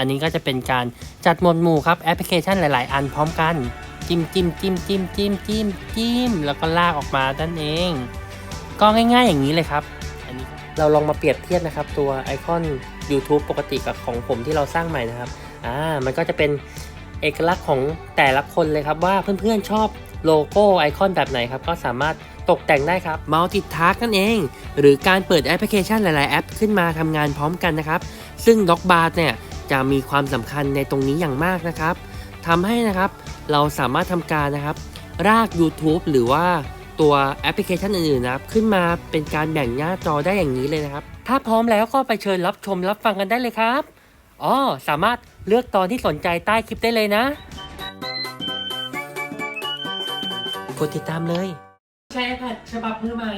อันนี้ก็จะเป็นการจัดหมวดหมู่ครับแอปพลิเคชันหลาย ๆ อันพร้อมกัน จิ้มจิ้มจิ้มจิ้มจิ้มจิ้มจิ้มแล้วก็ลากออกมาด้านเอง ก็ง่าย ๆ อย่างนี้เลยครับ อันนี้เราลองมาเปรียบเทียบนะครับ ตัวไอคอน YouTube ปกติกับของผมที่เราสร้างใหม่นะครับอ่ามันก็จะเป็นเอกลักษณ์ของแต่ละคนเลยครับว่าเพื่อนๆชอบโลโก้ไอคอนแบบไหนครับก็สามารถตกแต่งได้ครับ Multitask นั่นเอง หรือการเปิดแอปพลิเคชันหลาย ๆ แอปขึ้นมาทำงานพร้อมกันนะครับ ซึ่ง Dockbar เนี่ย จะมีความสำคัญในตรงนี้อย่างมากนะครับทำให้นะครับเราสามารถทำการนะครับ ราก YouTube หรือว่าตัวแอปพลิเคชันอื่นๆนะครับ ขึ้นมาเป็นการแบ่งหน้าจอได้อย่างนี้เลยนะครับ ถ้าพร้อมแล้วก็ไปเชิญรับชมรับฟังกันได้เลยครับอ๋อสามารถเลือกตอนที่สนใจใต้คลิปได้เลยนะกดติดตามเลย ใช้ iPad ฉบับมือใหม่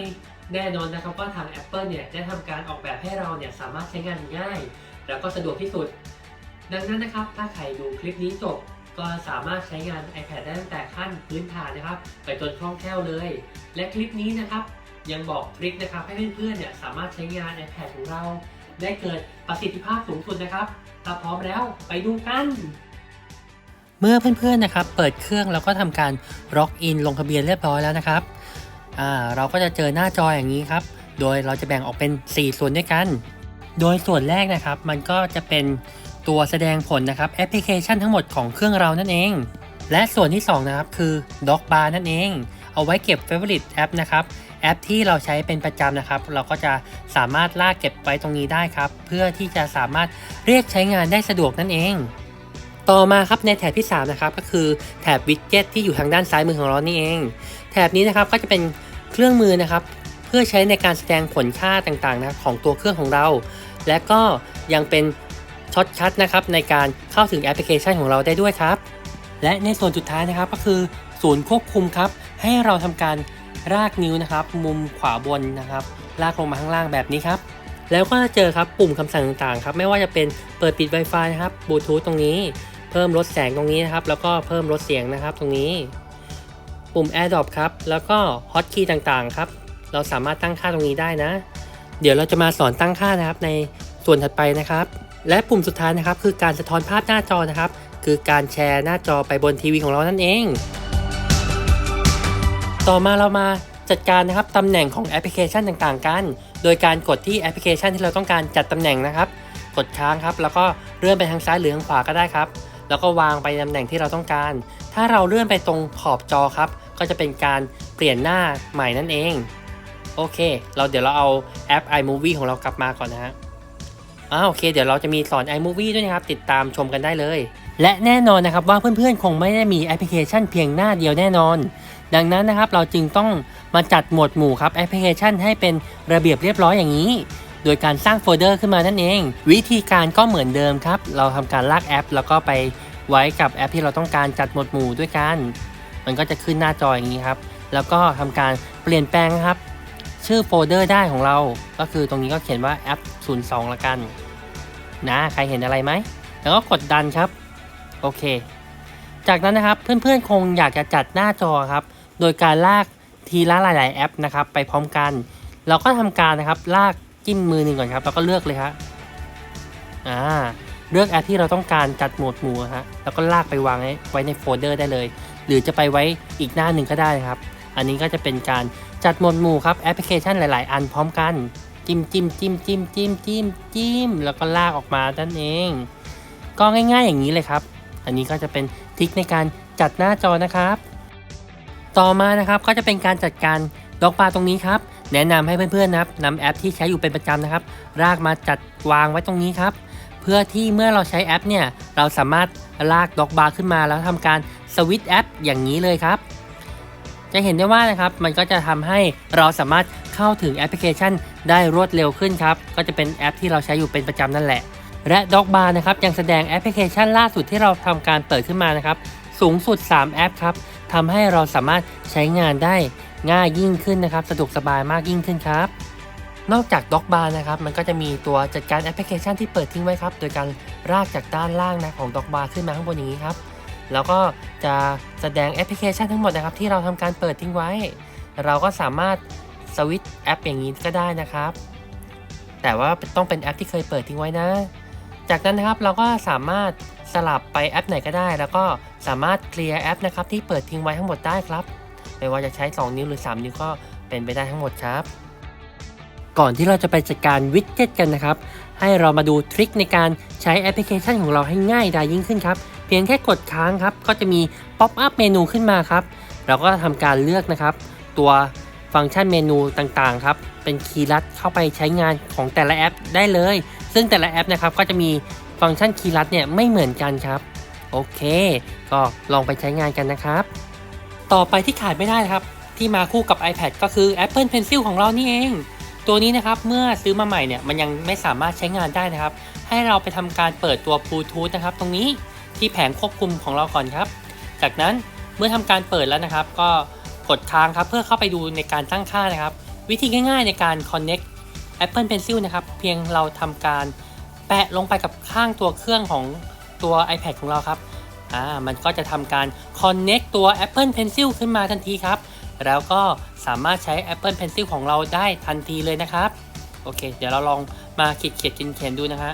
แน่นอนนะครับว่าทาง Apple เนี่ยได้ทำการออกแบบให้เราเนี่ยสามารถใช้งานง่าย แล้วก็สะดวกที่สุด ดังนั้นนะครับ ถ้าใครดูคลิปนี้จบ ก็สามารถใช้งาน iPad ได้ตั้งแต่ขั้นพื้นฐานนะครับ ไปจนคล่องแคล่วเลย และคลิปนี้นะครับ ยังบอกทริคนะครับให้เพื่อนๆเนี่ยสามารถใช้งาน iPad ของเรา ได้เกิดประสิทธิภาพสูงสุดนะครับ ถ้าพร้อมแล้วไปดูกันเมื่อเพื่อนๆนะครับเปิดเครื่องแล้วก็ทำการล็อกอินลงทะเบียนเรียบร้อยแล้วนะครับอ่าเราก็จะเจอหน้าจออย่างนี้ครับ โดยเราจะแบ่งออกเป็น 4 ส่วนด้วยกัน โดยส่วนแรกนะครับ มันก็จะเป็น ตัวแสดงผลนะครับแอปพลิเคชันทั้งหมดของเครื่องเรานั่นเอง และส่วนที่2นะครับคือ Dock Bar นั่นเอง เอาไว้เก็บ Favorite แอปนะครับแอปที่เราใช้เป็นประจำนะครับ เราก็จะสามารถลากเก็บไว้ตรงนี้ได้ครับ เพื่อที่จะสามารถเรียกใช้งานได้สะดวกนั่นเอง ต่อมาครับในแถบที่ 3 นะครับ ก็คือแถบวิดเจ็ตที่อยู่ทางด้านซ้ายมือของเรานี่เอง แถบนี้นะครับก็จะเป็นเครื่องมือนะครับ เพื่อใช้ในการแสดงผลค่าต่างๆนะของตัวเครื่องของเรา และก็ยังเป็น ช็อตคัทนะครับในการเข้าถึงแอปพลิเคชันของเราได้ด้วยครับ และในส่วนสุดท้ายนะครับก็คือศูนย์ควบคุมครับ ให้เราทำการรากนิ้วนะครับ มุมขวาบนนะครับ ลากลงมาข้างล่างแบบนี้ครับ แล้วก็จะเจอครับปุ่มคำสั่งต่างๆครับ ไม่ว่าจะเป็นเปิดปิด Wi-Fi นะครับบลูทูธตรงนี้ เพิ่มลดแสงตรงนี้นะครับ แล้วก็เพิ่มลดเสียงนะครับตรงนี้ ปุ่ม AirDrop ครับ แล้วก็ Hotkey ต่างๆครับ เราสามารถตั้งค่าตรงนี้ได้นะ เดี๋ยวเราจะมาสอนตั้งค่านะครับในส่วนถัดไปนะครับ และปุ่มสุดท้ายนะครับคือการสะท้อนภาพหน้าจอนะครับ คือการแชร์หน้าจอไปบนทีวีของเรานั่นเอง ต่อมาเรามาจัดการนะครับตำแหน่งของแอปพลิเคชันต่างๆ กัน โดยการกดที่แอปพลิเคชันที่เราต้องการจัดตำแหน่งนะครับ กดค้างครับ แล้วก็เลื่อนไปทางซ้ายหรือทางขวาก็ได้ครับ แล้วก็วางไปตำแหน่งที่เราต้องการ ถ้าเราเลื่อนไปตรงขอบจอครับ ก็จะเป็นการเปลี่ยนหน้าใหม่นั่นเอง โอเค เราเดี๋ยวเราเอาแอป iMovie ของเรากลับมาก่อนนะฮะ อ่าโอเคเดี๋ยวเราจะมีสอน iMovie ด้วยนะครับ ติดตามชมกันได้เลย และแน่นอนนะครับว่าเพื่อนๆ คงไม่ได้มีแอปพลิเคชันเพียงหน้าเดียวแน่นอน ดังนั้นนะครับเราจึงต้องมาจัดหมวดหมู่ครับแอปพลิเคชันให้เป็นระเบียบเรียบร้อยอย่างนี้ โดยการสร้างโฟลเดอร์ขึ้นมานั่นเอง วิธีการก็เหมือนเดิมครับ เราทำการลากแอป แล้วก็ไปไว้กับแอปที่เราต้องการจัดหมวดหมู่ด้วยกัน มันก็จะขึ้นหน้าจออย่างนี้ครับแล้วก็ทำการเปลี่ยนแปลงครับ ชื่อโฟลเดอร์ได้ของเรา ก็คือตรงนี้ก็เขียนว่าแอป02ละกัน นะใครเห็นอะไรไหม แล้วก็กดดันครับ โอเค จากนั้นนะครับเพื่อนๆคงอยากจะจัดหน้าจอครับ โดยการลากทีละหลาย ๆ แอปนะครับ ไปพร้อมกัน เราก็ทำการนะครับลากจิ้มมือหนึ่งก่อนครับแล้วก็เลือกเลยครับอ่าเลือกแอปที่เราต้องการจัดหมวดหมู่ฮะแล้วก็ลากไปวางไว้ไว้ในโฟลเดอร์ได้เลย หรือจะไปไว้อีกหน้าหนึ่งก็ได้ครับ อันนี้ก็จะเป็นการ จัดหมวดหมู่ครับแอปพลิเคชันหลาย ๆ อันพร้อมกัน จิ้มจิ้มจิ้มจิ้มจิ้มจิ้มจิ้มแล้วก็ลากออกมาด้านเอง ก็ง่าย ๆ อย่างนี้เลยครับ อันนี้ก็จะเป็นทิคในการจัดหน้าจอนะครับ ต่อมานะครับก็จะเป็นการจัดการด็อกบาร์ตรงนี้ครับ แนะนำให้เพื่อน ๆ นะครับนำแอปที่ใช้อยู่เป็นประจำนะครับรากมาจัดวางไว้ตรงนี้ครับ เพื่อที่เมื่อเราใช้แอปเนี่ยเราสามารถลากด็อกบาร์ขึ้นมาแล้วทำการสวิตช์แอปอย่างนี้เลยครับ จะเห็นได้ว่านะครับมันก็จะทำให้เราสามารถเข้าถึงแอปพลิเคชันได้รวดเร็วขึ้นครับ ก็จะเป็นแอปที่เราใช้อยู่เป็นประจำนั่นแหละ และ Dogbar นะครับยังแสดงแอปพลิเคชันล่าสุดที่เราทำการเปิดขึ้นมานะครับสูงสุด 3 แอปครับทำให้เราสามารถใช้งานได้ง่ายยิ่งขึ้นนะครับสะดวกสบายมากยิ่งขึ้นครับ นอกจาก Dogbar นะครับมันก็จะมีตัวจัดการแอปพลิเคชันที่เปิดทิ้งไว้ครับ โดยการรากจากด้านล่างนะของ Dogbar ขึ้นมาข้างบนอย่างนี้ครับ แล้วก็จะแสดงแอปพลิเคชันทั้งหมดนะครับ ที่เราทำการเปิดทิ้งไว้ เราก็สามารถสวิตช์แอปอย่างนี้ก็ได้นะครับ แต่ว่าต้องเป็นแอปที่เคยเปิดทิ้งไว้นะ จากนั้นนะครับเราก็สามารถสลับไปแอปไหนก็ได้ แล้วก็สามารถเคลียร์แอปนะครับที่เปิดทิ้งไว้ทั้งหมดได้ครับ ไม่ว่าจะใช้ 2 นิ้วหรือ 3 นิ้วก็เป็นไปได้ทั้งหมดครับ ก่อนที่เราจะไปจัดการวิดเจ็ตกันนะครับ ให้เรามาดูทริคในการใช้แอปพลิเคชันของเราให้ง่ายดายยิ่งขึ้นครับ พียงแค่กดค้างครับก็จะมีป๊อปอัพเมนูขึ้นมาครับเราก็ทำการเลือกนะครับ ตัวฟังก์ชันเมนูต่างๆครับเป็นคีย์ลัดเข้าไปใช้งานของแต่ละแอปได้เลย ซึ่งแต่ละแอปนะครับก็จะมีฟังก์ชันคีย์ลัดเนี่ยไม่เหมือนกันครับโอเค ก็ลองไปใช้งานกันนะครับ ต่อไปที่ขาดไม่ได้ครับที่มาคู่กับ iPad ก็คือ Apple Pencil ของเรานี่เอง ตัวนี้นะครับเมื่อซื้อมาใหม่เนี่ยมันยังไม่สามารถใช้งานได้นะครับ ให้เราไปทำการเปิดตัวบลูทูธนะครับ ตรงนี้ ที่แผงควบคุมของเราก่อนครับ จากนั้นเมื่อทำการเปิดแล้วนะครับ ก็กดค้างครับเพื่อเข้าไปดูในการตั้งค่านะครับ วิธีง่ายๆในการ connect Apple Pencil นะครับ เพียงเราทำการแปะลงไปกับข้างตัวเครื่องของตัว iPad ของเราครับอ่ามันก็จะทำการ connect ตัว Apple Pencil ขึ้นมาทันทีครับ แล้วก็สามารถใช้ Apple Pencil ของเราได้ทันทีเลยนะครับ โอเค เดี๋ยวเราลองมาขีดเขียนเขียนดูนะฮะ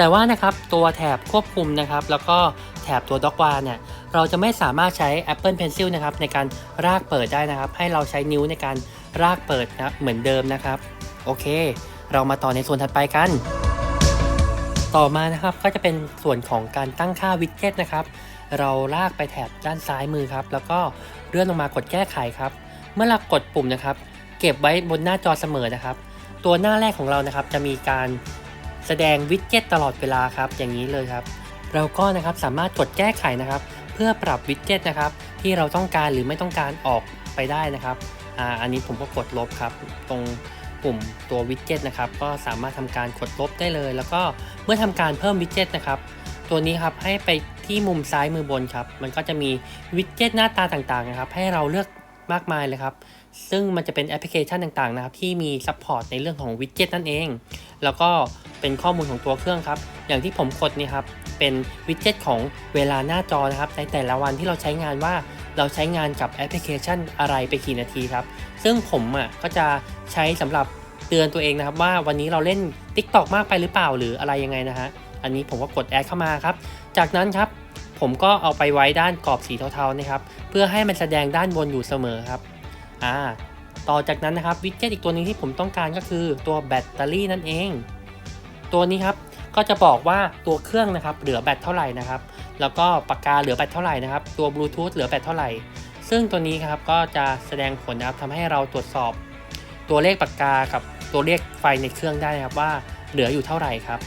แต่ว่านะครับตัวแถบควบคุมนะครับ แล้วก็แถบตัวด็อกวาเนี่ยเราจะไม่สามารถใช้ Apple Pencil นะครับในการรากเปิดได้นะครับ ให้เราใช้นิ้วในการรากเปิดนะเหมือนเดิมนะครับ โอเค เรามาต่อในส่วนถัดไปกัน ต่อมานะครับก็จะเป็นส่วนของการตั้งค่าวิดเจ็ตนะครับ เราลากไปแถบด้านซ้ายมือครับ แล้วก็เลื่อนลงมากดแก้ไขครับ เมื่อเรากดปุ่มนะครับ เก็บไว้บนหน้าจอเสมอนะครับ ตัวหน้าแรกของเรานะครับจะมีการ แสดงวิดเจ็ตตลอดเวลาครับอย่างนี้เลยครับ เราก็นะครับสามารถกดแก้ไขนะครับ เพื่อปรับวิดเจ็ตนะครับ ที่เราต้องการหรือไม่ต้องการออกไปได้นะครับอ่าอันนี้ผมก็กดลบครับ ตรงปุ่มตัววิดเจ็ตนะครับ ก็สามารถทำการกดลบได้เลย แล้วก็เมื่อทำการเพิ่มวิดเจ็ตนะครับ ตัวนี้ครับให้ไปที่มุมซ้ายมือบนครับ มันก็จะมีวิดเจ็ตหน้าตาต่างๆนะครับ ให้เราเลือกมากมายเลยครับ ซึ่งมันจะเป็นแอปพลิเคชันต่างๆนะครับ ที่มีซัพพอร์ตในเรื่องของวิดเจ็ตนั่นเอง แล้วก็ เป็นข้อมูลของตัวเครื่องครับ อย่างที่ผมกดนี่ครับเป็นวิดเจ็ตของเวลาหน้าจอนะครับ ในแต่ละวันที่เราใช้งานว่าเราใช้งานกับแอปพลิเคชันอะไรไปกี่นาทีครับ ซึ่งผมอะก็จะใช้สำหรับเตือนตัวเองนะครับ ว่าวันนี้เราเล่น TikTok มากไปหรือเปล่าหรืออะไรยังไงนะฮะอันนี้ผมก็กดแอดเข้ามาครับ จากนั้นครับผมก็เอาไปไว้ด้านกรอบสีเทาๆนะครับ เพื่อให้มันแสดงด้านบนอยู่เสมอครับอ่าต่อจากนั้นนะครับวิดเจ็ตอีกตัวหนึงที่ผมต้องการก็คือตัวแบตเตอรี่นั่นเอง ตัวนี้ครับก็จะบอกว่าตัวเครื่องนะครับเหลือแบตเท่าไหร่นะครับ แล้วก็ปากกาเหลือแบตเท่าไหร่นะครับ ตัวบลูทูธเหลือแบตเท่าไหร่ ซึ่งตัวนี้ครับก็จะแสดงผลนะครับทำให้เราตรวจสอบ ตัวเลขปากกากับตัวเลขไฟในเครื่องได้นะครับว่าเหลืออยู่เท่าไหร่ครับ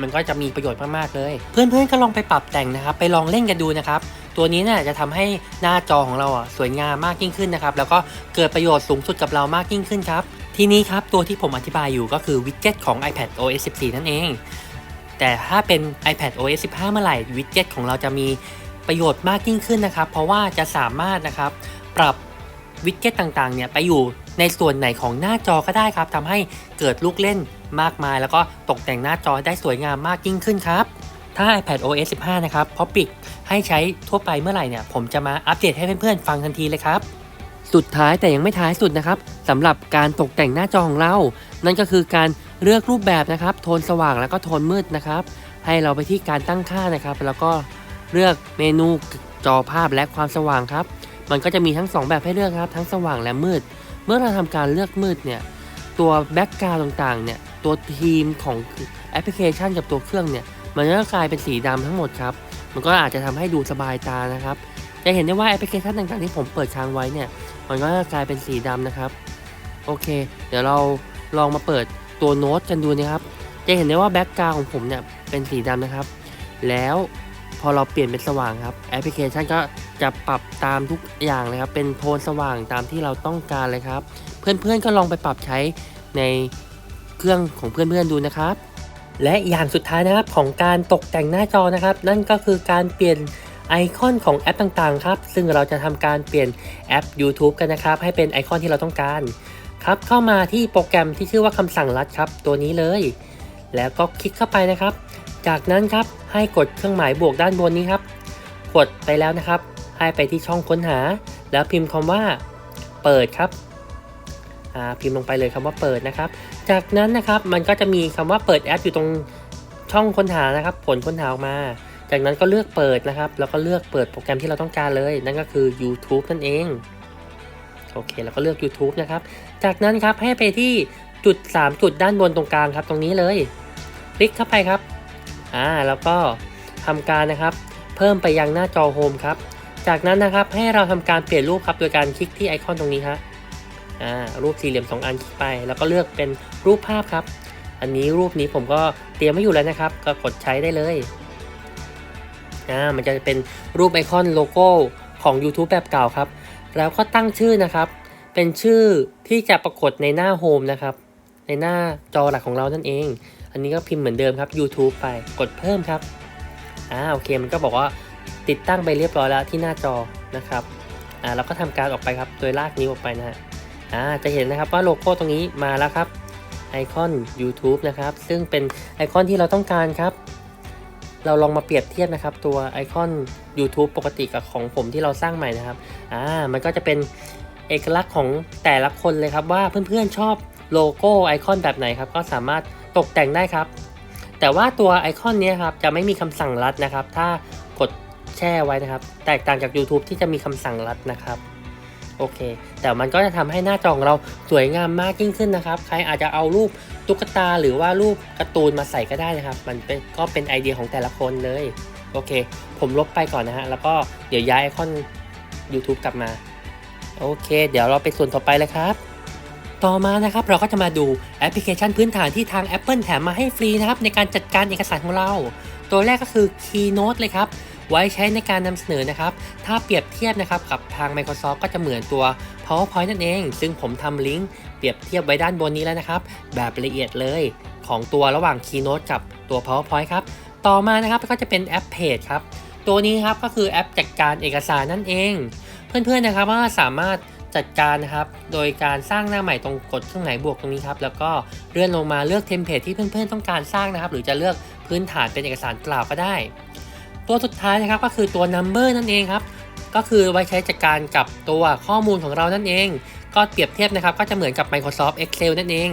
มันก็จะมีประโยชน์มากๆเลย เพื่อนๆก็ลองไปปรับแต่งนะครับ ไปลองเล่นกันดูนะครับ ตัวนี้เนี่ยจะทำให้หน้าจอของเราอะสวยงามมากยิ่งขึ้นนะครับ แล้วก็เกิดประโยชน์สูงสุดกับเรามากยิ่งขึ้นครับ ทีนี้ครับตัวที่ผมอธิบายอยู่ก็คือวิดเจ็ตของ iPad OS 14 นั่นเอง แต่ถ้าเป็น iPad OS 15 เมื่อไหร่วิดเจ็ตของเราจะมีประโยชน์มากยิ่งขึ้นนะครับ เพราะว่าจะสามารถนะครับปรับวิดเจ็ตต่างๆเนี่ยไปอยู่ในส่วนไหนของหน้าจอก็ได้ครับทำให้เกิดลูกเล่นมากมาย แล้วก็ตกแต่งหน้าจอได้สวยงามมากยิ่งขึ้นครับ ถ้า iPad OS 15 นะครับพอปิดให้ใช้ทั่วไปเมื่อไหร่เนี่ยผมจะมาอัปเดตให้เพื่อนๆฟังทันทีเลยครับ สุดท้ายแต่ยังไม่ท้ายสุดนะครับสำหรับการตกแต่งหน้าจอของเรา นั่นก็คือการเลือกรูปแบบนะครับ โทนสว่างแล้วก็โทนมืดนะครับ ให้เราไปที่การตั้งค่านะครับ แล้วก็เลือกเมนูจอภาพและความสว่างครับ มันก็จะมีทั้ง 2 แบบให้เลือกครับ ทั้งสว่างและมืด เมื่อเราทำการเลือกมืดเนี่ย ตัวแบ็กกราวต่างๆ เนี่ย ตัวทีมของแอปพลิเคชันกับตัวเครื่องเนี่ย มันก็กลายเป็นสีดำทั้งหมดครับ มันก็อาจจะทำให้ดูสบายตานะครับ จะเห็นได้ว่าแอปพลิเคชันต่างๆที่ผมเปิดค้างไว้เนี่ย มันก็จะกลายเป็นสีดำนะครับ โอเค เดี๋ยวเราลองมาเปิดตัวโน้ตกันดูนะครับ จะเห็นได้ว่าแบ็กกราวของผมเนี่ยเป็นสีดำนะครับ แล้วพอเราเปลี่ยนเป็นสว่างครับ แอปพลิเคชันก็จะปรับตามทุกอย่างเลยครับ เป็นโทนสว่างตามที่เราต้องการเลยครับ เพื่อนๆก็ลองไปปรับใช้ในเครื่องของเพื่อนๆดูนะครับ และอย่างสุดท้ายนะครับของการตกแต่งหน้าจอนะครับ นั่นก็คือการเปลี่ยน ไอคอนของแอปต่างๆครับ ซึ่งเราจะทำการเปลี่ยนแอป YouTube กันนะครับ ให้เป็นไอคอนที่เราต้องการครับเข้ามาที่โปรแกรมที่ชื่อว่าคำสั่งลัดครับ ตัวนี้เลย แล้วก็คลิกเข้าไปนะครับ จากนั้นครับให้กดเครื่องหมายบวกด้านบนนี้ครับ กดไปแล้วนะครับ ให้ไปที่ช่องค้นหา แล้วพิมพ์คำว่า เปิดครับพิมพ์ลงไปเลยคำว่าเปิดนะครับ จากนั้นนะครับมันก็จะมีคำว่าเปิดแอปอยู่ตรงช่องค้นหานะครับ ผลค้นหาออกมา จากนั้นก็เลือกเปิดนะครับ แล้วก็เลือกเปิดโปรแกรมที่เราต้องการเลย นั่นก็คือ YouTube นั่นเอง โอเค แล้วก็เลือก YouTube นะครับ จากนั้นครับให้ไปที่จุด 3 จุดด้านบนตรงกลางครับตรงนี้เลย คลิกเข้าไปครับ อ่า แล้วก็ทำการนะครับ เพิ่มไปยังหน้าจอโฮมครับ จากนั้นนะครับให้เราทำการเปลี่ยนรูปครับ โดยการคลิกที่ไอคอนตรงนี้ครับอ่า รูปสี่เหลี่ยม 2 อันคลิกไป แล้วก็เลือกเป็นรูปภาพครับ อันนี้รูปนี้ผมก็เตรียมไว้อยู่แล้วนะครับ ก็กดใช้ได้เลย อ่ามันจะเป็นรูปไอคอนโลโก้ของ YouTube แบบเก่าครับ แล้วก็ตั้งชื่อนะครับ เป็นชื่อที่จะปรากฏในหน้าโฮมนะครับ ในหน้าจอหลักของเรานั่นเอง อันนี้ก็พิมพ์เหมือนเดิมครับ YouTube ไปกดเพิ่มครับอ่าโอเคมันก็บอกว่าติดตั้งไปเรียบร้อยแล้วที่หน้าจอนะครับอ่าเราก็ทำการออกไปครับโดยลากนิ้วออกไปนะฮะอ่าจะเห็นนะครับว่าโลโก้ตรงนี้มาแล้วครับไอคอน YouTube นะครับ ซึ่งเป็นไอคอนที่เราต้องการครับ เราลองมาเปรียบเทียบนะครับตัวไอคอน YouTube ปกติกับของผมที่เราสร้างใหม่นะครับอ่ามันก็จะเป็นเอกลักษณ์ของแต่ละคนเลยครับว่าเพื่อนๆชอบโลโก้ไอคอนแบบไหนครับก็สามารถตกแต่งได้ครับ แต่ว่าตัวไอคอนนี้ครับจะไม่มีคำสั่งลัดนะครับ ถ้ากดแช่ไว้นะครับ แตกต่างจาก YouTube ที่จะมีคำสั่งลัดนะครับโอเค แต่มันก็จะทำให้หน้าจอของเราสวยงามมากยิ่งขึ้นนะครับ ใครอาจจะเอารูป ตุ๊กตาหรือว่ารูปการ์ตูนมาใส่ก็ได้นะครับ มันเป็นก็เป็นไอเดียของแต่ละคนเลย โอเค ผมลบไปก่อนนะฮะ แล้วก็เดี๋ยวย้ายไอคอน YouTube กลับมา โอเค เดี๋ยวเราไปส่วนต่อไปเลยครับ ต่อมานะครับเราก็จะมาดูแอปพลิเคชันพื้นฐานที่ทาง Apple แถมมาให้ฟรีนะครับในการจัดการเอกสารของเรา ตัวแรกก็คือ Keynote เลยครับ ไว้ใช้ในการนำเสนอนะครับ ถ้าเปรียบเทียบนะครับกับทาง Microsoft ก็จะเหมือนตัว PowerPoint นั่นเอง ซึ่งผมทำลิงก์เปรียบเทียบไว้ด้านบนนี้แล้วนะครับ แบบละเอียดเลยของตัวระหว่าง Keynote กับตัว PowerPoint ครับ ต่อมานะครับก็จะเป็นแอป Page ครับ ตัวนี้ครับก็คือแอปจัดการเอกสารนั่นเอง เพื่อนๆนะครับว่าสามารถจัดการนะครับ โดยการสร้างหน้าใหม่ตรงกดเครื่องหมายบวกตรงนี้ครับ แล้วก็เลื่อนลงมาเลือกเทมเพลตที่เพื่อนๆต้องการสร้างนะครับ หรือจะเลือกพื้นฐานเป็นเอกสารเปล่าก็ได้ ตัวสุดท้ายนะครับก็คือตัว number นั่นเองครับ ก็คือไว้ใช้จัดการกับตัวข้อมูลของเรานั่นเอง ก็เปรียบเทียบนะครับก็จะเหมือนกับ Microsoft Excel นั่นเอง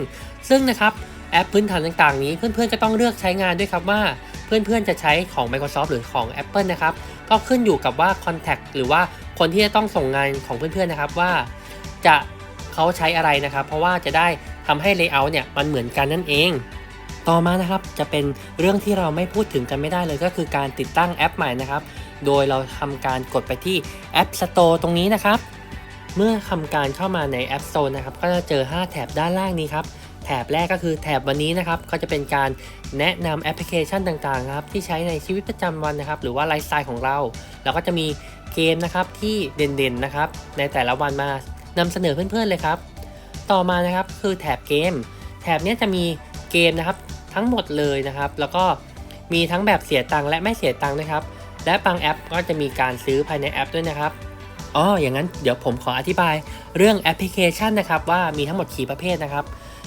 ซึ่งนะครับแอปพื้นฐานต่างๆ นี้เพื่อนๆก็ต้องเลือกใช้งานด้วยครับว่า เพื่อนๆจะใช้ของ Microsoft หรือของ Apple นะครับก็ขึ้นอยู่กับว่า Contact หรือว่าคนที่จะต้องส่งงานของเพื่อนๆนะครับว่า จะเขาใช้อะไรนะครับ เพราะว่าจะได้ทำให้ Layout เนี่ยมันเหมือนกันนั่นเอง ต่อมานะครับจะเป็นเรื่องที่เราไม่พูดถึงกันไม่ได้เลยก็คือการติดตั้งแอปใหม่นะครับ โดยเราทำการกดไปที่ App Store ตรงนี้นะครับ เมื่อทำการเข้ามาใน App Store นะครับ ก็จะเจอ 5 แถบด้านล่างนี้ครับแถบแรกก็คือแถบวันนี้นะครับ ก็จะเป็นการแนะนำแอปพลิเคชันต่างๆครับที่ใช้ในชีวิตประจำวันนะครับ หรือว่าไลฟ์สไตล์ของเราแล้วก็จะมีเกมนะครับที่เด่นๆนะครับ ในแต่ละวันมานำเสนอเพื่อนๆเลยครับ ต่อมานะครับคือแถบเกม แถบนี้จะมี เกมนะครับ ทั้งหมดเลยนะครับ แล้วก็มีทั้งแบบเสียตังค์และไม่เสียตังค์นะครับ และบางแอปก็จะมีการซื้อภายในแอปด้วยนะครับอ๋ออย่างนั้นเดี๋ยวผมขออธิบายเรื่องแอปพลิเคชันนะครับ ว่ามีทั้งหมดกี่ประเภทนะครับ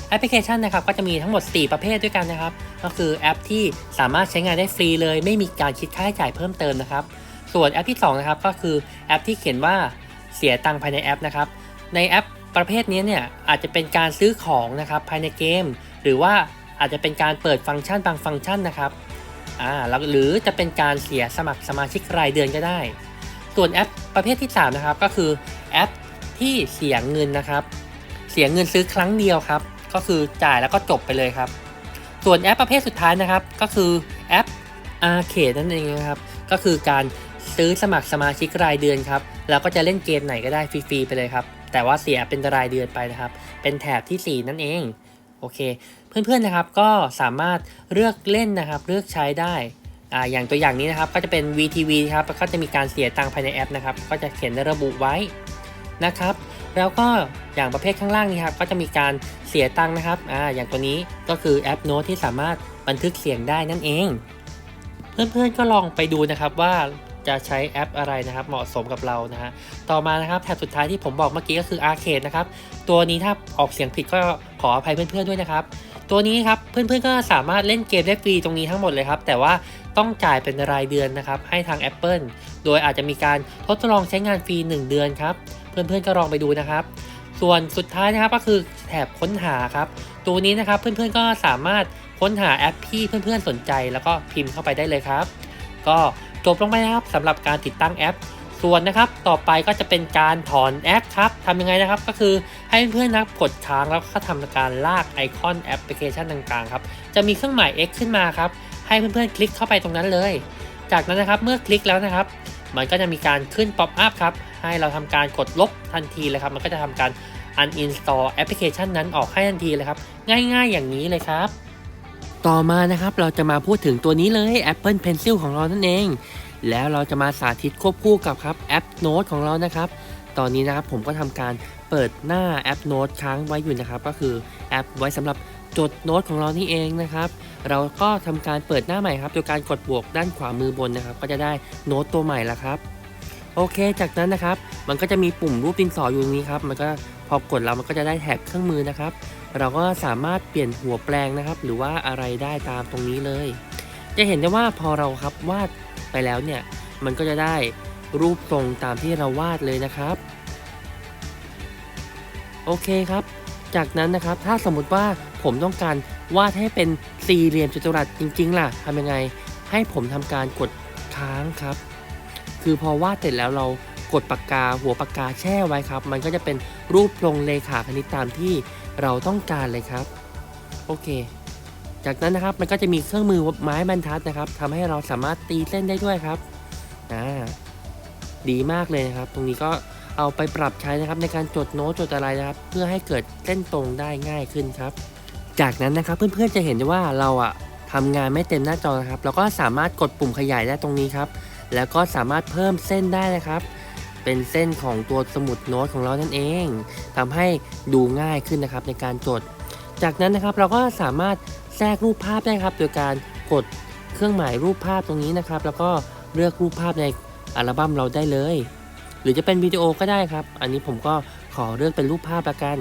แอปพลิเคชันนะครับก็จะมีทั้งหมด 4 ประเภทด้วยกันนะครับ ก็คือแอปที่สามารถใช้งานได้ฟรีเลย ไม่มีการคิดค่าใช้จ่ายเพิ่มเติมนะครับ ส่วนแอปที่2นะครับก็คือแอปที่เขียนว่าเสียตังค์ภายในแอปนะครับ ในแอปประเภทนี้เนี่ยอาจจะเป็นการซื้อของนะครับภายในเกม หรือว่าอาจจะเป็นการเปิดฟังก์ชันบางฟังก์ชันนะครับอ่าหรือจะเป็นการเสียสมัครสมาชิกรายเดือนก็ได้ ส่วนแอปประเภทที่ 3 นะครับ ก็คือแอปที่เสียเงินนะครับ เสียเงินซื้อครั้งเดียวครับ ก็คือจ่ายแล้วก็จบไปเลยครับ ส่วนแอปประเภทสุดท้ายนะครับ ก็คือแอป Arcade นั่นเองนะครับ ก็คือการซื้อสมัครสมาชิกรายเดือนครับแล้วก็จะเล่นเกมไหนก็ได้ฟรีๆไปเลยครับ แต่ว่าเสียเป็นรายเดือนไปนะครับ เป็นแถบทีสี่4 นั่นเอง โอเค เพื่อนๆนะครับก็สามารถเลือกเล่นนะครับ เลือกใช้ได้อ่าอย่างตัวอย่างนี้นะครับก็จะเป็น VTV ครับก็จะมีการเสียตังค์ภายในแอปนะครับก็จะเขียนระบุไว้นะครับ แล้วก็อย่างประเภทข้างล่างนี้ครับก็จะมีการเสียตังค์นะครับอ่าอย่างตัวนี้ก็คือแอปโน้ตที่สามารถบันทึกเสียงได้นั่นเอง เพื่อนๆก็ลองไปดูนะครับว่า จะใช้แอปอะไรนะครับ เหมาะสมกับเรานะฮะต่อมานะครับแถบสุดท้ายที่ผมบอกเมื่อกี้ก็คือ Arcade นะครับ ตัวนี้ถ้าออกเสียงผิดก็ขออภัยเพื่อนๆด้วยนะครับ ตัวนี้ครับเพื่อนๆก็สามารถเล่นเกมได้ฟรีตรงนี้ทั้งหมดเลยครับ แต่ว่าต้องจ่ายเป็นรายเดือนนะครับ ให้ทาง Apple โดยอาจจะมีการทดลองใช้งานฟรี 1 เดือนครับ เพื่อนๆก็ลองไปดูนะครับ ส่วนสุดท้ายนะครับก็คือแถบค้นหาครับ ตัวนี้นะครับเพื่อนๆก็สามารถค้นหาแอปที่เพื่อนๆสนใจ แล้วก็พิมพ์เข้าไปได้เลยครับ ก็ จบลงไปนะครับสำหรับการติดตั้งแอป ส่วนนะครับต่อไปก็จะเป็นการถอนแอปครับทำยังไงนะครับก็คือให้เพื่อนๆนะครับกดค้างแล้วก็ทำการลากไอคอนแอปพลิเคชันต่างๆครับจะมีเครื่องหมาย X ขึ้นมาครับให้เพื่อนๆคลิกเข้าไปตรงนั้นเลย จากนั้นนะครับเมื่อคลิกแล้วนะครับมันก็จะมีการขึ้นป๊อปอัพครับให้เราทำการกดลบทันทีเลยครับ มันก็จะทำการ uninstall แอปพลิเคชันนั้นออกให้ทันทีเลยครับ ง่ายๆอย่างนี้เลยครับ ต่อมานะครับเราจะมาพูดถึงตัวนี้เลย Apple Pencil ของเรานั่นเอง แล้วเราจะมาสาธิตควบคู่กับครับแอป Note ของเรานะครับ ตอนนี้นะครับผมก็ทำการเปิดหน้าแอป Note ค้างไว้อยู่นะครับ ก็คือแอปไว้สำหรับจดโน้ตของเรานี่เองนะครับ เราก็ทำการเปิดหน้าใหม่ครับโดยการกดบวกด้านขวามือบนนะครับ ก็จะได้โน้ตตัวใหม่แล้วครับโอเค จากนั้นนะครับ มันก็จะมีปุ่มรูปดินสออยู่ตรงนี้ครับ มันก็ อกดแล้วมันก็จะได้แถบเครื่องมือนะครับ เราก็สามารถเปลี่ยนหัวแปลงนะครับ หรือว่าอะไรได้ตามตรงนี้เลย จะเห็นได้ว่าพอเราครับวาดไปแล้วเนี่ย มันก็จะได้รูปทรงตามที่เราวาดเลยนะครับ โอเคครับ จากนั้นนะครับถ้าสมมติว่าผมต้องการวาดให้เป็นสี่เหลี่ยมจัตุรัสจริง ๆ ล่ะทำยังไง ให้ผมทำการกดค้างครับ คือพอวาดเสร็จแล้วเรา กดปากกาหัวปากกาแช่ไว้ครับ มันก็จะเป็นรูปทรงเลขาคณิตตามที่เราต้องการเลยครับ โอเค จากนั้นนะครับมันก็จะมีเครื่องมือไม้บรรทัดนะครับทำให้เราสามารถตีเส้นได้ด้วยครับอ่าดีมากเลยนะครับ ตรงนี้ก็เอาไปปรับใช้นะครับในการจดโน้ตจดอะไรนะครับ เพื่อให้เกิดเส้นตรงได้ง่ายขึ้นครับ จากนั้นนะครับเพื่อนๆจะเห็นได้ว่าเราอะทำงานไม่เต็มหน้าจอนะครับ เราก็สามารถกดปุ่มขยายได้ตรงนี้ครับ แล้วก็สามารถเพิ่มเส้นได้นะครับ เป็นเส้นของตัวสมุดโน้ตของเรานั่นเองทำให้ดูง่ายขึ้นนะครับในการจด จากนั้นนะครับเราก็สามารถแทรกรูปภาพได้ครับ โดยการกดเครื่องหมายรูปภาพตรงนี้นะครับ แล้วก็เลือกรูปภาพในอัลบั้มเราได้เลย หรือจะเป็นวิดีโอก็ได้ครับ อันนี้ผมก็ขอเลือกเป็นรูปภาพละกัน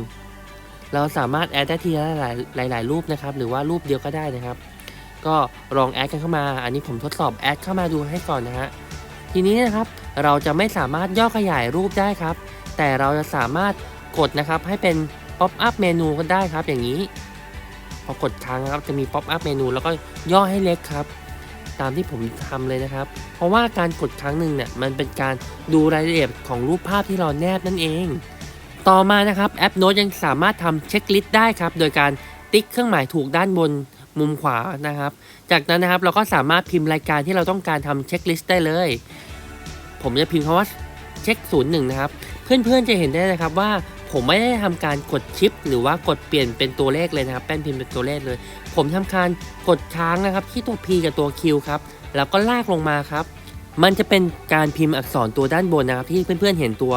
เราสามารถแอดได้ทีละหลายหลายหลายรูปนะครับ หรือว่ารูปเดียวก็ได้นะครับ ก็ลองแอดกันเข้ามา อันนี้ผมทดสอบแอดเข้ามาดูให้ก่อนนะฮะ ทีนี้นะครับ เราจะไม่สามารถย่อขยายรูปได้ครับ แต่เราจะสามารถกดนะครับให้เป็นป๊อปอัพเมนูก็ได้ครับอย่างนี้ พอกดค้างครับจะมีป๊อปอัพเมนูแล้วก็ย่อให้เล็กครับ ตามที่ผมทำเลยนะครับ เพราะว่าการกดครั้งหนึ่งเนี่ยมันเป็นการดูรายละเอียดของรูปภาพที่เราแนบนั่นเอง ต่อมานะครับแอปโน้ตยังสามารถทำเช็คลิสต์ได้ครับ โดยการติ๊กเครื่องหมายถูกด้านบนมุมขวานะครับ จากนั้นนะครับเราก็สามารถพิมพ์รายการที่เราต้องการทำเช็คลิสต์ได้เลย ผมจะพิมพ์คำว่าเช็คศูนย์หนึ่งนะครับ เพื่อนๆจะเห็นได้นะครับว่าผมไม่ได้ทำการกดชิป หรือว่ากดเปลี่ยนเป็นตัวเลขเลยนะครับแป้นพิมพ์เป็นตัวเลขเลย ผมทำการกดค้างนะครับ ที่ตัว P กับตัว Q ครับแล้วก็ลากลงมาครับ มันจะเป็นการพิมพ์อักษรตัวด้านบนนะครับ ที่เพื่อนๆเห็นตัว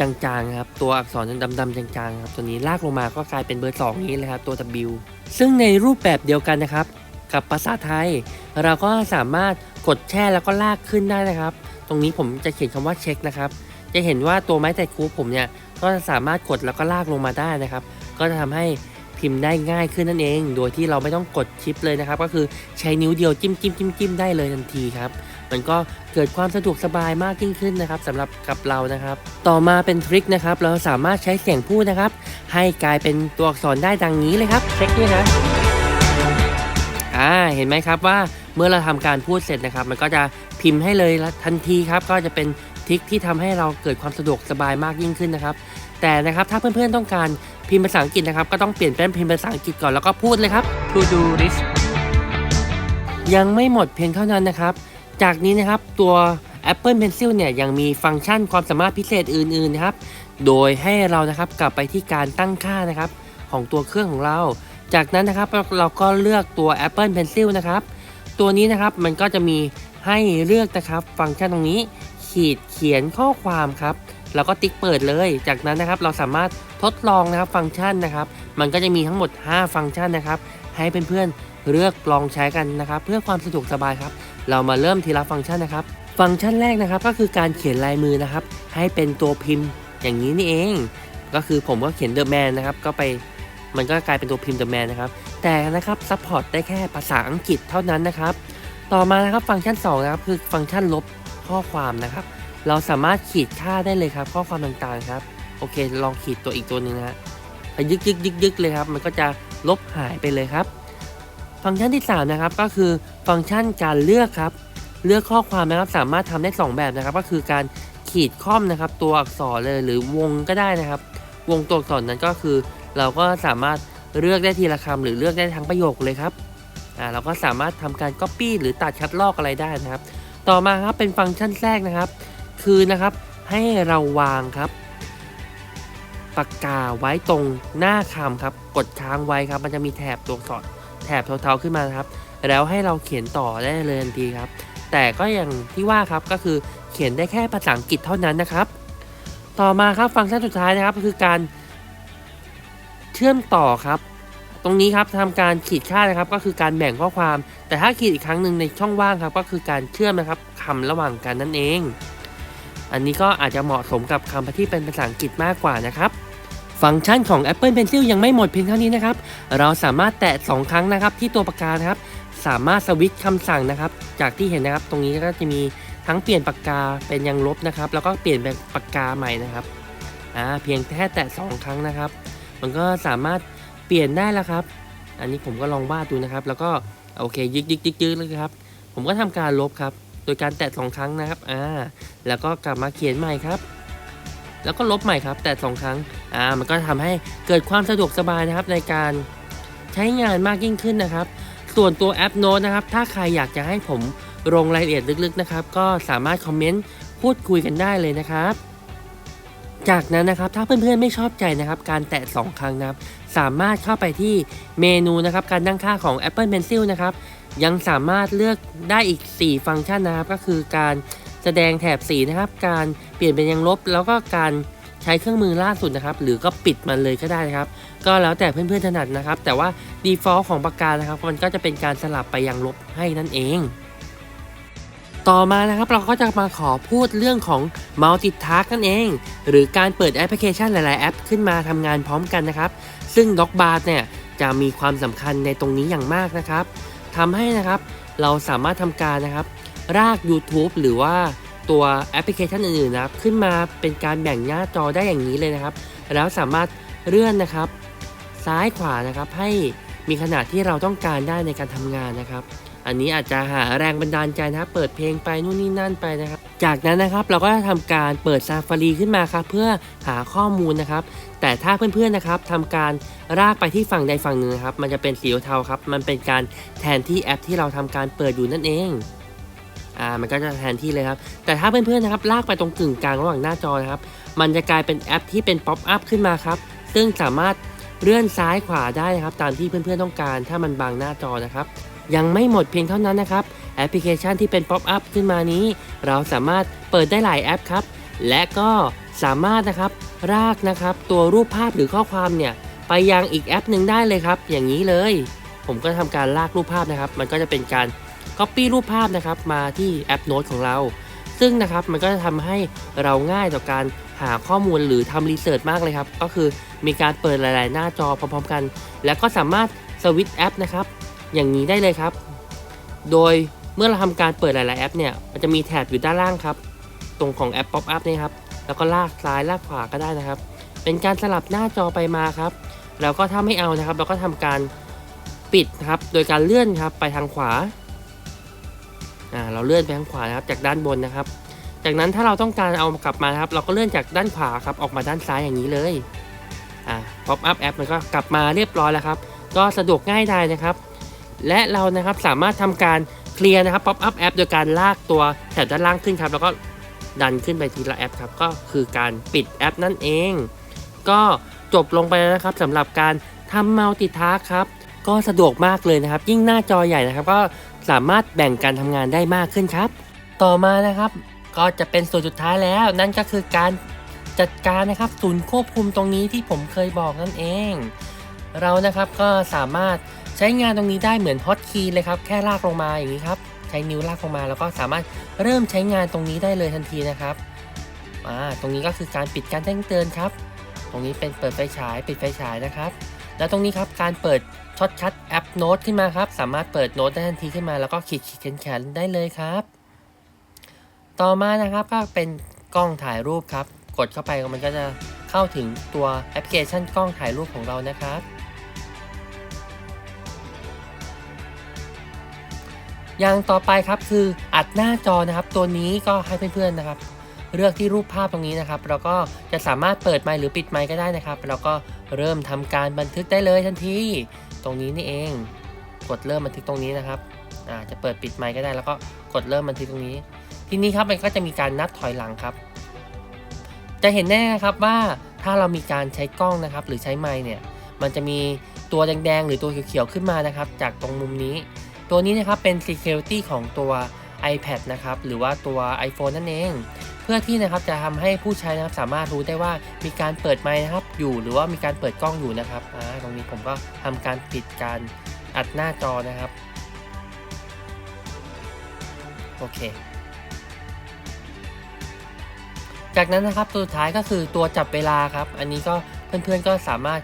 จางๆครับตัวอักษรดำๆจางๆครับตัวนี้ลากลงมาก็กลายเป็นเบอร์ 2 นี้เลยครับตัว W ซึ่งในรูปแบบเดียวกันนะครับ กับภาษาไทย เราก็สามารถกดแช่แล้วก็ลากขึ้นได้นะครับ ตรงนี้ผมจะเขียนคำว่าเช็คนะครับ จะเห็นว่าตัวไม้แต่คูผมเนี่ยก็จะสามารถกดแล้วก็ลากลงมาได้นะครับ ก็จะทำให้พิมพ์ได้ง่ายขึ้นนั่นเอง โดยที่เราไม่ต้องกดชิปเลยนะครับ ก็คือใช้นิ้วเดียวจิ้มจิ้มจิ้มจิ้มได้เลยทันทีครับ มันก็เกิดความสะดวกสบายมากยิ่งขึ้นนะครับสำหรับกับเรานะครับ ต่อมาเป็นทริคนะครับ เราสามารถใช้เสียงพูดนะครับ ให้กลายเป็นตัวอักษรได้ดังนี้เลยครับ เช็คด้วยนะอ่าเห็นไหมครับว่าเมื่อเราทำการพูดเสร็จนะครับ มันก็จะ พิมพ์ให้เลยทันทีครับก็จะเป็นทริคที่ทำให้เราเกิดความสะดวกสบายมากยิ่งขึ้นนะครับ แต่นะครับถ้าเพื่อนๆต้องการพิมพ์ภาษาอังกฤษนะครับ ก็ต้องเปลี่ยนเป็นพิมพ์ภาษาอังกฤษก่อนแล้วก็พูดเลยครับ to do list ยังไม่หมดเพียงเท่านั้นนะครับ จากนี้นะครับตัว Apple Pencil เนี่ยยังมีฟังก์ชันความสามารถพิเศษอื่นๆนะครับ โดยให้เรานะครับกลับไปที่การตั้งค่านะครับของตัวเครื่องของเรา จากนั้นนะครับเราเราก็เลือกตัว Apple Pencil นะครับ ตัวนี้นะครับมันก็จะมี ให้เลือกนะครับฟังก์ชันตรงนี้ ขีดเขียนข้อความครับแล้วก็ติ๊กเปิดเลย จากนั้นนะครับเราสามารถทดลองนะครับฟังก์ชันนะครับ มันก็จะมีทั้งหมด 5 ฟังก์ชันนะครับ ให้เพื่อนๆเลือกลองใช้กันนะครับ เพื่อความสะดวกสบายครับ เรามาเริ่มทีละฟังก์ชันนะครับ ฟังก์ชันแรกนะครับก็คือการเขียนลายมือนะครับ ให้เป็นตัวพิมพ์อย่างนี้นี่เอง ก็คือผมก็เขียน The Man นะครับก็ไปมันก็กลายเป็นตัวพิมพ์ The Man นะครับแต่นะครับซัพพอร์ตได้แค่ภาษาอังกฤษเท่านั้นนะครับ ต่อมานะครับฟังก์ชัน2นะครับคือฟังก์ชันลบข้อความนะครับ เราสามารถขีดค่าได้เลยครับ ข้อความต่างๆครับ โอเค ลองขีดตัวอีกตัวหนึ่งนะฮะไปยึกยึกยึกยึกเลยครับ มันก็จะลบหายไปเลยครับ ฟังก์ชันที่ 3 นะครับ ก็คือฟังก์ชันการเลือกครับ เลือกข้อความนะครับ สามารถทำได้ 2 แบบนะครับ ก็คือการขีดค่อมนะครับ ตัวอักษรเลยหรือวงก็ได้นะครับ วงตัวอักษรนั้นก็คือ เราก็สามารถเลือกได้ทีละคำหรือเลือกได้ทั้งประโยคเลยครับ อ่าเราก็สามารถทำการ Copy หรือตัดคัดลอกอะไรได้นะครับ ต่อมาครับเป็นฟังก์ชันแทรกนะครับ คือนะครับให้เราวางครับปากกาไว้ตรงหน้าคำครับ กดค้างไว้ครับ มันจะมีแถบตัวอักษรแถบเทาๆขึ้นมานครับ แล้วให้เราเขียนต่อได้เลยทันทีครับ แต่ก็อย่างที่ว่าครับก็คือเขียนได้แค่ภาษาอังกฤษเท่านั้นนะครับ ต่อมาครับฟังก์ชันสุดท้ายนะครับ คือการเชื่อมต่อครับ ตรงนี้ครับทำการขีดค่านะครับก็คือการแบ่งข้อความ แต่ถ้าขีดอีกครั้งหนึ่งในช่องว่างครับ ก็คือการเชื่อมนะครับคำระหว่างกันนั่นเอง อันนี้ก็อาจจะเหมาะสมกับคำที่เป็นภาษาอังกฤษมากกว่านะครับฟังก์ชันของ Apple Pencil ยังไม่หมดเพียงเท่านี้นะครับ เราสามารถแตะ 2 ครั้งนะครับที่ตัวปากกานะครับ สามารถสวิตช์คำสั่งนะครับ จากที่เห็นนะครับ ตรงนี้ก็จะมีทั้งเปลี่ยนปากกาเป็นยังลบนะครับ แล้วก็เปลี่ยนเป็นปากกาใหม่นะครับ อ่า เพียงแค่แตะ 2 ครั้งนะครับ มันก็สามารถ เปลี่ยนได้แล้วครับ อันนี้ผมก็ลองวาดดูนะครับ แล้วก็โอเคยึกยึกยึกยึกเลยครับ ผมก็ทำการลบครับ โดยการแตะสองครั้งนะครับ อ่า แล้วก็กลับมาเขียนใหม่ครับ แล้วก็ลบใหม่ครับ แตะสองครั้ง อ่า มันก็ทำให้เกิดความสะดวกสบายนะครับในการใช้งานมากยิ่งขึ้นนะครับ ส่วนตัวแอปโน้ตนะครับ ถ้าใครอยากจะให้ผมลงรายละเอียดลึกๆนะครับ ก็สามารถคอมเมนต์พูดคุยกันได้เลยนะครับ จากนั้นนะครับถ้าเพื่อนๆไม่ชอบใจนะครับการแตะ 2 ครั้งนะครับสามารถเข้าไปที่เมนูนะครับการตั้งค่าของ Apple Pencil นะครับยังสามารถเลือกได้อีก 4 ฟังก์ชันนะครับก็คือการแสดงแถบสีนะครับ การเปลี่ยนเป็นยังลบ แล้วก็การใช้เครื่องมือล่าสุดนะครับ หรือก็ปิดมันเลยก็ได้นะครับ ก็แล้วแต่เพื่อนๆถนัดนะครับ แต่ว่า default ของปากกานะครับ มันก็จะเป็นการสลับไปยังลบให้นั่นเอง ต่อมานะครับเราก็จะมาขอพูดเรื่องของ multitask นั่นเอง หรือการเปิดแอปพลิเคชันหลาย ๆ แอปขึ้นมาทำงานพร้อมกันนะครับ ซึ่ง Dockbar เนี่ยจะมีความสำคัญในตรงนี้อย่างมากนะครับทำให้นะครับเราสามารถทำการนะครับ ราก YouTube หรือว่าตัวแอปพลิเคชันอื่น ๆ นะครับ ขึ้นมาเป็นการแบ่งหน้าจอได้อย่างนี้เลยนะครับ แล้วสามารถเลื่อนนะครับ ซ้ายขวานะครับให้มีขนาดที่เราต้องการได้ในการทำงานนะครับ อันนี้อาจจะหาแรงบันดาลใจนะครับ เปิดเพลงไปนู่นนี่นั่นไปนะครับ จากนั้นนะครับเราก็จะทำการเปิด Safari ขึ้นมาครับเพื่อหาข้อมูลนะครับ แต่ถ้าเพื่อนๆนะครับทำการรากไปที่ฝั่งใดฝั่งหนึ่งครับ มันจะเป็นสีเทาครับ มันเป็นการแทนที่แอปที่เราทำการเปิดอยู่นั่นเองอ่ามันก็จะแทนที่เลยครับ แต่ถ้าเพื่อนๆนะครับลากไปตรงกึ่งกลางระหว่างหน้าจอนะครับ มันจะกลายเป็นแอปที่เป็นป๊อปอัพขึ้นมาครับ ซึ่งสามารถเลื่อนซ้ายขวาได้นะครับ ตามที่เพื่อนๆต้องการ ถ้ามันบังหน้าจอนะครับ ยังไม่หมดเพียงเท่านั้นนะครับ แอปพลิเคชันที่เป็นป๊อปอัพขึ้นมานี้ เราสามารถเปิดได้หลายแอปครับ และก็สามารถนะครับรากนะครับ ตัวรูปภาพหรือข้อความเนี่ยไปยังอีกแอปหนึ่งได้เลยครับ อย่างนี้เลย ผมก็ทำการลากรูปภาพนะครับ มันก็จะเป็นการ Copy รูปภาพนะครับมาที่แอปโน้ตของเรา ซึ่งนะครับมันก็จะทำให้เราง่ายต่อการหาข้อมูลหรือทำรีเสิร์ชมากเลยครับ ก็คือมีการเปิดหลาย ๆ หน้าจอพร้อม ๆ กัน แล้วก็สามารถสวิตช์แอปนะครับ อย่างนี้ได้เลยครับ โดยเมื่อเราทำการเปิดหลาย ๆ แอปเนี่ย มันจะมีแถบอยู่ด้านล่างครับ ตรงของแอป Pop Up นี่ครับ แล้วก็ลากซ้ายลากขวาก็ได้นะครับ เป็นการสลับหน้าจอไปมาครับ แล้วก็ถ้าไม่เอานะครับ เราก็ทำการปิดครับ โดยการเลื่อนครับไปทางขวา อ่า เราเลื่อนไปทางขวานะครับ จากด้านบนนะครับ จากนั้นถ้าเราต้องการเอากลับมาครับ เราก็เลื่อนจากด้านขวาครับ ออกมาด้านซ้ายอย่างนี้เลย อ่า Pop Up App มันก็กลับมาเรียบร้อยแล้วครับ ก็สะดวกง่ายดายนะครับ และเรานะครับสามารถทำการเคลียร์นะครับ Pop Up App โดยการลากตัวแถบด้านล่างขึ้นครับ แล้วก็ดันขึ้นไปทีละแอปครับ ก็คือการปิดแอปนั่นเอง ก็จบลงไปแล้วนะครับสำหรับการทำ Multitask ครับ ก็สะดวกมากเลยนะครับ ยิ่งหน้าจอใหญ่นะครับ ก็สามารถแบ่งการทำงานได้มากขึ้นครับ ต่อมานะครับ ก็จะเป็นส่วนสุดท้ายแล้ว นั่นก็คือการจัดการนะครับ ศูนย์ควบคุมตรงนี้ที่ผมเคยบอกนั่นเอง เรานะครับก็สามารถ ใช้งานตรงนี้ได้เหมือนฮอตคีย์เลยครับ แค่ลากลงมาอย่างนี้ครับ ใช้นิ้วลากลงมาแล้วก็สามารถเริ่มใช้งานตรงนี้ได้เลยทันทีนะครับอ่าตรงนี้ก็คือการปิดการแจ้งเตือนครับ ตรงนี้เป็นเปิดไฟฉายปิดไฟฉายนะครับ แล้วตรงนี้ครับการเปิดช็อตคัทแอปโน้ตขึ้นมาครับ สามารถเปิดโน้ตได้ทันทีขึ้นมาแล้วก็ขีดขีดเขียนเขียนได้เลยครับ ต่อมานะครับก็เป็นกล้องถ่ายรูปครับ กดเข้าไปมันก็จะเข้าถึงตัวแอปพลิเคชันกล้องถ่ายรูปของเรานะครับ อย่างต่อไปครับคืออัดหน้าจอนะครับ ตัวนี้ก็ให้เพื่อนๆนะครับ เลือกที่รูปภาพตรงนี้นะครับแล้วก็จะสามารถเปิดไมค์หรือปิดไมค์ก็ได้นะครับแล้วก็เริ่มทำการบันทึกได้เลยทันทีตรงนี้นี่เอง กดเริ่มบันทึกตรงนี้นะครับอ่าจะเปิดปิดไมค์ก็ได้แล้วก็กดเริ่มบันทึกตรงนี้ ทีนี้ครับมันก็จะมีการนับถอยหลังครับ จะเห็นแน่ครับว่าถ้าเรามีการใช้กล้องนะครับ หรือใช้ไมค์เนี่ยมันจะมีตัวแดงๆ หรือตัวเขียวๆขึ้นมานะครับ จากตรงมุมนี้ ตัวนี้นะครับเป็น security ของตัว iPad นะครับหรือว่าตัว iPhone นั่นเอง เพื่อที่นะครับจะทำให้ผู้ใช้นะครับสามารถรู้ได้ว่ามีการเปิดไมค์นะครับอยู่หรือว่ามีการเปิดกล้องอยู่นะครับตรงนี้ผมก็ทำการปิดการอัดหน้าจอนะครับโอเคจากนั้นนะครับตัวสุดท้ายก็คือตัวจับเวลาครับ อันนี้ก็เพื่อนๆก็สามารถ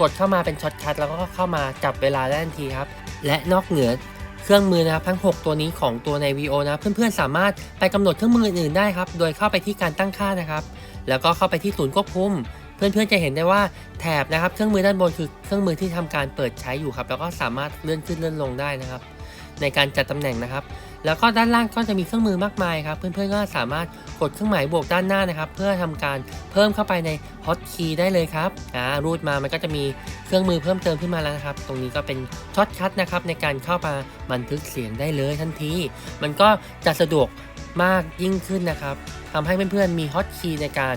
กดเข้ามาเป็นช็อตคัทแล้วก็เข้ามาจับเวลาได้ทันทีครับ และนอกเหนือเครื่องมือนะครับทั้ง 6 ตัวนี้ของตัวใน VO นะเพื่อนๆ สามารถไปกำหนดเครื่องมืออื่นๆได้ครับ โดยเข้าไปที่การตั้งค่านะครับ แล้วก็เข้าไปที่ศูนย์ควบคุม เพื่อนๆจะเห็นได้ว่าแถบนะครับ เครื่องมือด้านบนคือเครื่องมือที่ทำการเปิดใช้อยู่ครับ แล้วก็สามารถเลื่อนขึ้นเลื่อนลงได้นะครับ ในการจัดตำแหน่งนะครับ แล้วก็ด้านล่างก็จะมีเครื่องมือมากมายครับ เพื่อนๆก็สามารถกดเครื่องหมายบวกด้านหน้านะครับ เพื่อทำการเพิ่มเข้าไปในฮอตคีย์ได้เลยครับอ่ารูดมามันก็จะมีเครื่องมือเพิ่มเติมขึ้นมาแล้วนะครับ ตรงนี้ก็เป็นช็อตคัทนะครับในการเข้ามาบันทึกเสียงได้เลยทันที มันก็จะสะดวกมากยิ่งขึ้นนะครับทำให้เพื่อนๆมีฮอตคีย์ในการ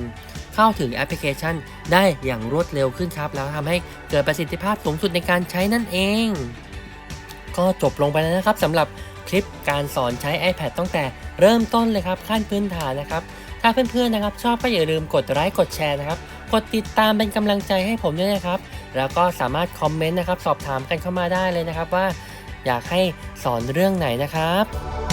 เข้าถึงแอปพลิเคชันได้อย่างรวดเร็วขึ้นครับ แล้วทำให้เกิดประสิทธิภาพสูงสุดในการใช้นั่นเอง ก็จบลงไปแล้วนะครับสำหรับคลิปการสอนใช้ iPad ตั้งแต่เริ่มต้นเลยครับขั้นพื้นฐานนะครับ ถ้าเพื่อนๆนะครับ ชอบก็อย่าลืมกดไลค์กดแชร์นะครับ กดติดตามเป็นกำลังใจให้ผมด้วยนะครับ แล้วก็สามารถคอมเมนต์นะครับสอบถามกันเข้ามาได้เลยนะครับว่า อยากให้สอนเรื่องไหนนะครับ